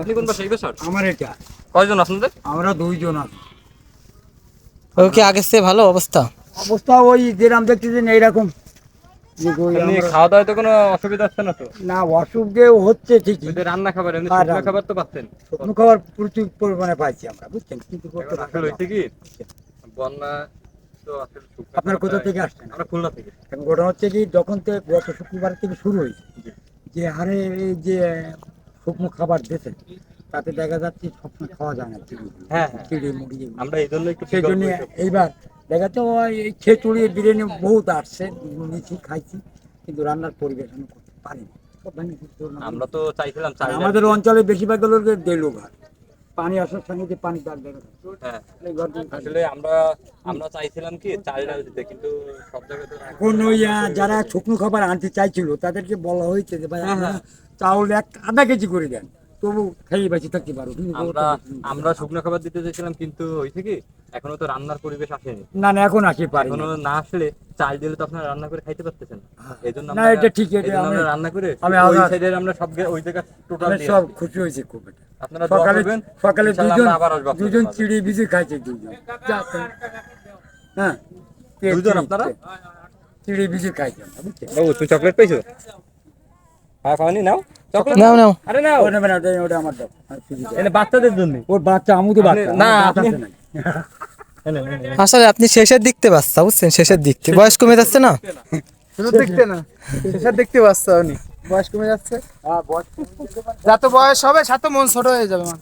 আপনি কোন বাসায়? বাসার? আমার এটা। কয়জন আপনাদের? আমরা দুইজন আছি। ও কি আগের চেয়ে ভালো অবস্থা? অবস্থা ওই যেরাম দেখতেছেন এইরকম। যে ওই এমনি আমরা- খাওয়া দাওয়াতে কোনো অসুবিধা হচ্ছে না তো? না অসুখ হচ্ছে ঠিকই। রান্না খাবার শুকনো খাবার তো পাচ্ছেন। শুকনো খাবার প্রচুর পরিমাণে পাইছি আমরা বুঝছেন? কিন্তু আসলে হয়েছে কি? বন্যা তো আসলে শুকনো আপনার কোথা থেকে আসছেন? আমরা খুলনা থেকে। ঘটনা হচ্ছে কি যখন গত শুক্রবার থেকে শুরু হয়েছে যে হারে এই যে শুকনো খাবার দিয়েছে তাতে দেখা যাচ্ছে সবসময় খাওয়া যায় না হ্যাঁ, হ্যাঁ। চিড়ি মুড়ি আমরা এই জন্য একটু সেই জন্য এইবার দেখা যাচ্ছে এই খেচুড়ি বিরিয়ানি বহুত আসছে নিয়েছি খাইছি কিন্তু রান্নার পরিবেশ আমি করতে পারিনি। আমরা তো চাইছিলাম আমাদের অঞ্চলে বেশিরভাগ লোক দেলু ঘর পানি আসার সঙ্গে যে পানি দাগ যাচ্ছে। হ্যাঁ। আসলে আমরা আমরা চাইছিলাম কি চাল ডাল দিতে কিন্তু সব জায়গায় তো এখন ওই যারা শুকনো খাবার আনতে চাইছিল তাদেরকে বলা হয়েছে যে ভাই হ্যাঁ, চাউল এক আধা কেজি করে দেন। তবু খেয়ে বেঁচে থাকতে পারো আমরা আমরা শুকনো খাবার দিতে চাইছিলাম কিন্তু হয়েছে কি এখনও তো রান্নার পরিবেশ আসেনি। না না এখন আসে পারি এখনও না আসলে চাল দিলে তো আপনারা রান্না করে খাইতে পারতেছেন। না এই জন্য না, এটা ঠিক, এটা আমরা রান্না করে আমি ওই সাইডের আমরা সব ওই জায়গা টোটাল সব খুশি হয়েছে খুব এটা। সকালে সকালে দুজন চিড়ি ভিজে খাইছে দুজন হ্যাঁ দুজন আপনারা? চিড়ি ভিজে খাইছে বাবু তুমি চকলেট পাইছো? হ্যাঁ খাওয়ানি? নাও। নাও নাও। আরে নাও। ওটা না, ওটা- ওটা আমার দাও, আমি চিড়ি খাই। এটা বাচ্চাদের জন্য। ওর বাচ্চা আমুদে বাচ্চা না, আপনি- আসলে আপনি শেষের দিকতে বাচ্চা বুঝছেন? শেষের দিকতে। বয়স কমে যাচ্ছে না? শুধু দেখতে না। শেষের দেখতে পাচ্ছ উনি বয়স কমে যাচ্ছে? হ্যাঁ, বয়স যত বয়স হবে সাথে মন ছোট হয়ে যাবে আমার